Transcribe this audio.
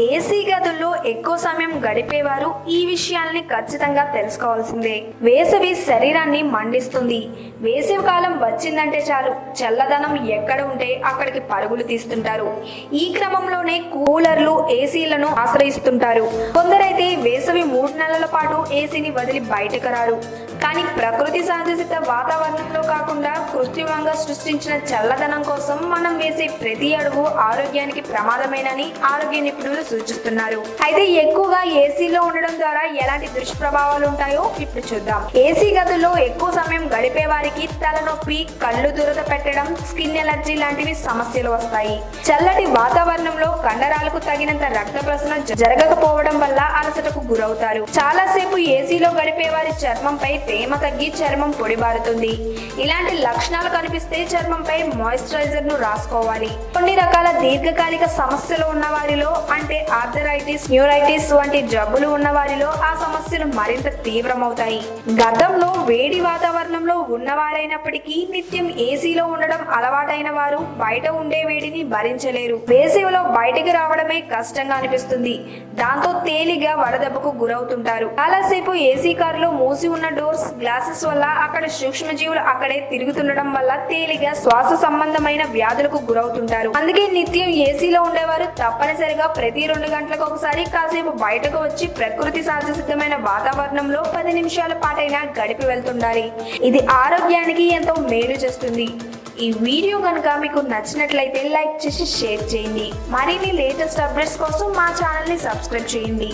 AC గదుల్లో ఎక్కువ సమయం గడిపేవారు ఈ విషయాల్ని ఖచ్చితంగా తెలుసుకోవాల్సిందే. వేసవి శరీరాన్ని మండిస్తుంది. వేసవి కాలం వచ్చిందంటే చాలు చల్లదనం ఎక్కడ ఉంటే అక్కడికి పరుగులు తీస్తుంటారు. ఈ క్రమంలోనే కూలర్లు ఏసీలను ఆశ్రయిస్తుంటారు. కొందరైతే వేసవి మూడు నెలల పాటు ఏసీని వదిలి బయటకు రారు. కానీ ప్రకృతి సహజసిద్ధ వాతావరణంలో కాకుండా కృత్రిమంగా సృష్టించిన చల్లదనం కోసం మనం వేసే ప్రతి అడుగు ఆరోగ్యానికి ప్రమాదమేనని ఆరోగ్య నిపుణులు సూచిస్తున్నారు. అయితే ఎక్కువగా ఏసీలో ఉండడం ద్వారా ఎలాంటి దుష్ప్రభావాలు ఉంటాయో ఇప్పుడు చూద్దాం. ఏసీ గదుల్లో ఎక్కువ సమయం గడిపే వారికి తలనొప్పి కళ్ళు దురద పెట్టడం స్కిన్ ఎలర్జీ లాంటివి సమస్యలు వస్తాయి. చల్లటి వాతావరణంలో కండరాలకు తగినంత రక్త ప్రసరణ జరగకపోవడం వల్ల అలసటకు గురవుతారు. చాలా సేపు ఏసీలో గడిపే వారి చర్మంపై తేమ తగ్గి చర్మం పొడిబారుతుంది ఇలాంటి లక్షణాలు కనిపిస్తే చర్మంపై మాయిశ్చరైజర్ను రాసుకోవాలి. కొన్ని రకాల దీర్ఘకాలిక సమస్యలు ఉన్న వారిలో అంటే ఆర్థరైటిస్ న్యూరైటిస్ వంటి జబ్బులు ఉన్న వారిలో ఆ సమస్యలు మరింత తీవ్రమవుతాయి. గతంలో వేడి వాతావరణంలో ఉన్నవారైనప్పటికీ నిత్యం ఏసీలో ఉండడం అలవాటైన వారు బయట ఉండే వేడిని భరించలేరు. వేసవిలో బయటికి రావడమే కష్టంగా అనిపిస్తుంది. దాంతో తేలిగా వడదెబ్బకు గురవుతుంటారు. చాలాసేపు ఏసీ కారులో మూసి ఉన్న డోర్స్ గ్లాసెస్ వల్ల అక్కడ సూక్ష్మజీవులు అక్కడే తిరుగుతుండడం వల్ల తేలిగా శ్వాస సంబంధమైన వ్యాధులకు గురవుతుంటారు. అందుకే నిత్యం ఏసీలో ఉండేవారు తప్పనిసరిగా ప్రతి రెండు గంటలకు ఒకసారి కాసేపు బయటకు వచ్చి ప్రకృతి సహజ సిద్ధమైన వాతావరణంలో పది నిమిషాల పాటైనా గడిపి వెళ్తుండాలి. ఇది ఆరోగ్యానికి ఎంతో మేలు చేస్తుంది. ఈ వీడియో కనుక మీకు నచ్చినట్లయితే లైక్ చేసి షేర్ చేయండి. మరిన్ని లేటెస్ట్ అప్డేట్స్ కోసం మా ఛానల్ని సబ్స్క్రైబ్ చేయండి.